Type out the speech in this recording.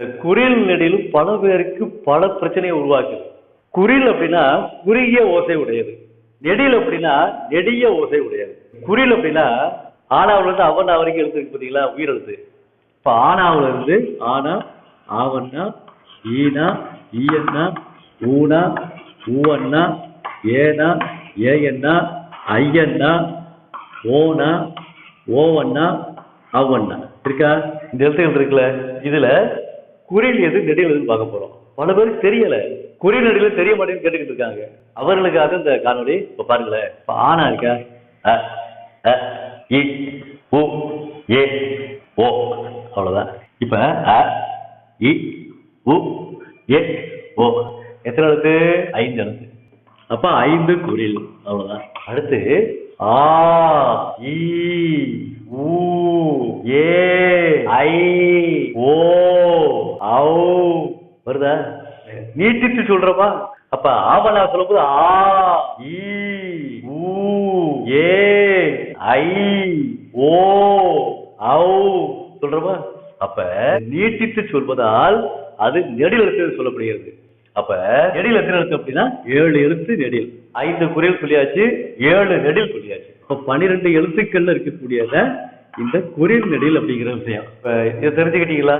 இந்த நெடிலும் பல பேருக்கு பல பிரச்சனையை உருவாக்குது. குரில் அப்படின்னா குறுகிய ஓசை உடையது. நெடில் அப்படின்னா நெடிய ஓசை உடையது. குரில் அப்படின்னா ஆனாவுல இருந்து அவனா வரைக்கும் எழுத்துருக்கு பார்த்தீங்களா? உயிரெழுத்து. இப்ப ஆனாவுல இருந்து ஆனா ஆவண்ணா ஈனா ஈயண்ணா ஊனா ஊவண்ணா ஏனா ஏயண்ணா ஐயண்ணா ஓனா ஓவண்ணா அவண்ணா இருக்கா? இந்த எழுத்துக்கள் இருக்குல்ல? இதுல குறில் எது நெடில் எதுன்னு பார்க்க போறோம். பல பேருக்கு தெரியல. குறி நெடில தெரிய மாட்டேன்னு கேட்டுக்கிட்டு இருக்காங்க. அவர்களுக்காக இந்த காணொலி இப்ப பாருங்களேன். இப்ப ஆனா இருக்கா? இ உ ஏ ஓ அவ்வளவுதான். இப்ப அ இ உ ஏ ஓ. எத்தனை எழுத்து? ஐந்து எழுத்து. அப்ப ஐந்து குரில். அவ்வளவுதான். அடுத்து ஆ இ ஊ ஏ ஐ ஓ வருதா? நீட்டித்து சொல்றப்பா. அப்ப ஆவலா சொல்லும்போது ஆ ஈ ஊ ஏ ஐ ஓ ஔ சொல்றப்பா. அப்ப நீட்டித்து சொல்வதால் அது நெடில் எழுத்து சொல்லப்படுகிறது. அப்ப நெடில் எத்தனை எழுத்து அப்படின்னா? ஏழு எழுத்து நெடில். ஐந்து குரில் சொல்லியாச்சு ஏழு நெடில் சொல்லியாச்சு. இப்ப பன்னிரெண்டு எழுத்துக்கள்ல இருக்கக்கூடியத இந்த குரில் நெடில் அப்படிங்கிற விஷயம். இப்ப இதை தெரிஞ்சுக்கிட்டீங்களா?